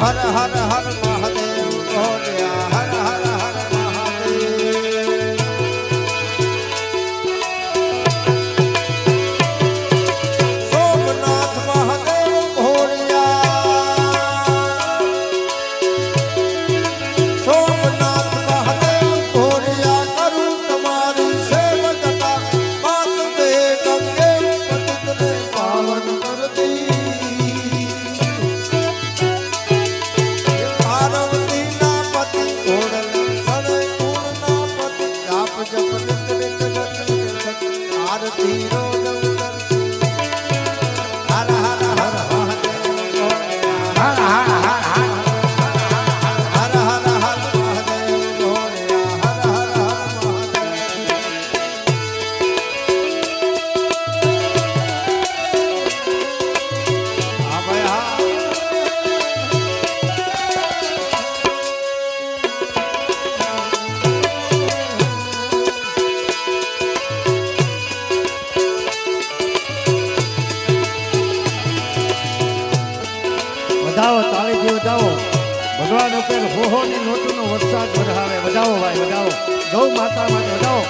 હર હર હર વધાવો ભગવાન ઉપર હોહોની નોટનો વરસાદ વધારે. વધાવો ભાઈ વધાવો ગૌ માતા માટે વધાવો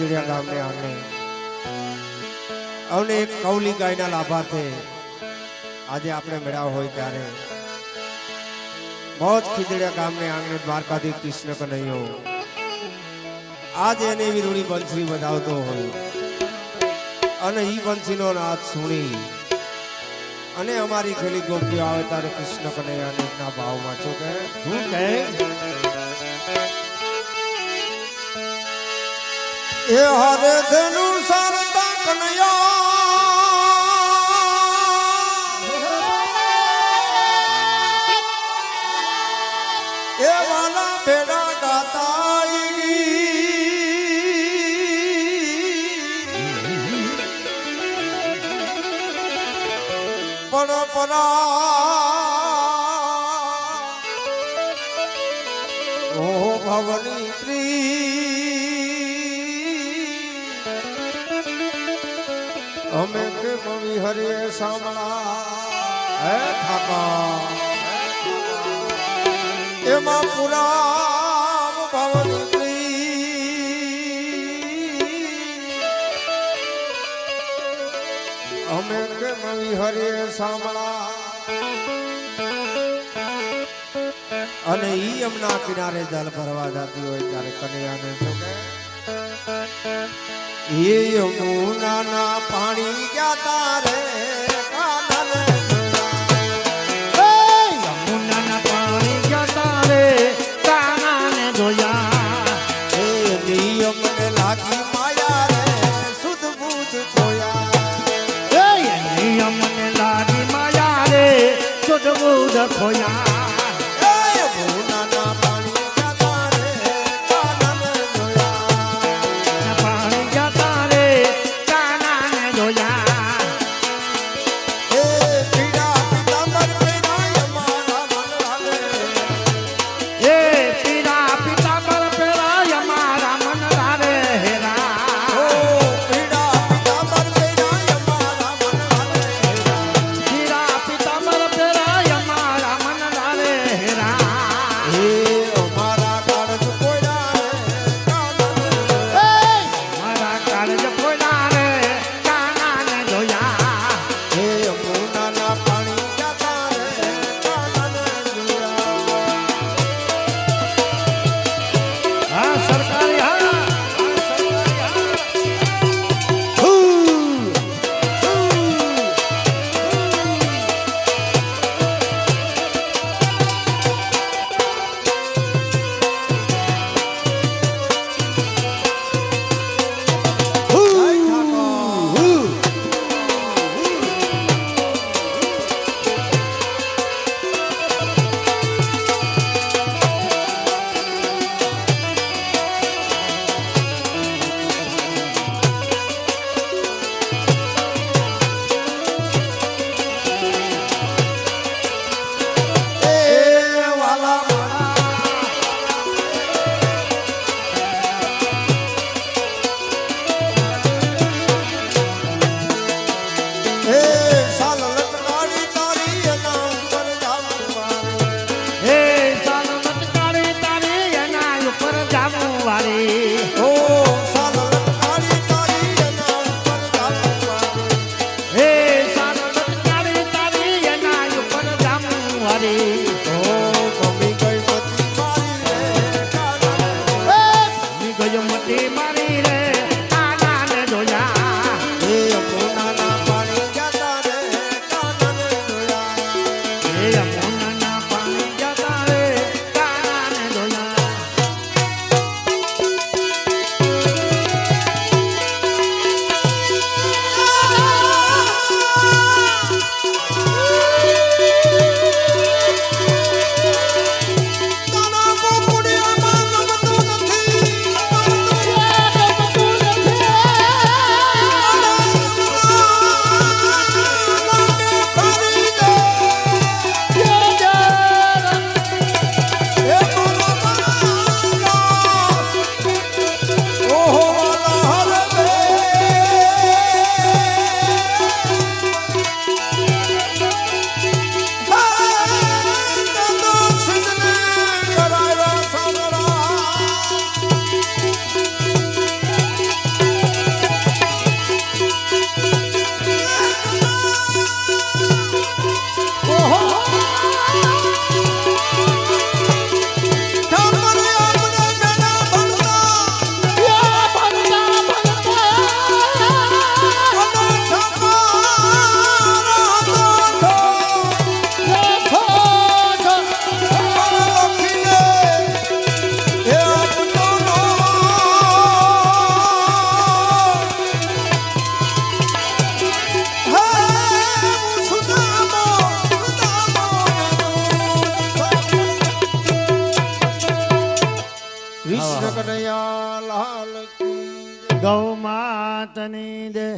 ખીજડીયા ગામને અમને. અવને એક કૌલી ગાયના લાભાર્થે આજે આપણે મેળાવ હોય ત્યારે. મોજ ખીજડીયા ગામને આંગણે દ્વારકાધી કૃષ્ણ કનૈયો. આજે એને વિરુણી બંસરી બજાવતો હોય. અને એ બંસીનો નાદ સુણી. અને અમારી ખેલી ગોપીઓ આવે ત્યારે કૃષ્ણ કનૈયા ના ભાવમાં છો કે શું કહે? એ હરે ધનુ સરતા કનૈયા. એ વાલા ભેડા ગાતા પણ પરા ઓ ભવની પ્રી અમે કે મવી હરે સાંભળા હે ઠાકા એમાં પુરામ ભવની અમે કે મવી હરે સાંભળા અને ઈ યમુના કિનારે જલ ભરવા જતી હોય ત્યારે કનૈયાને શું એ યમુનાના પાણી જતા રે લાગી માયા રે સુધ બુધ ખોયા. નિયમને લાગી માયા રે સુધબુધ ખોયા. তোমারে માતની દે.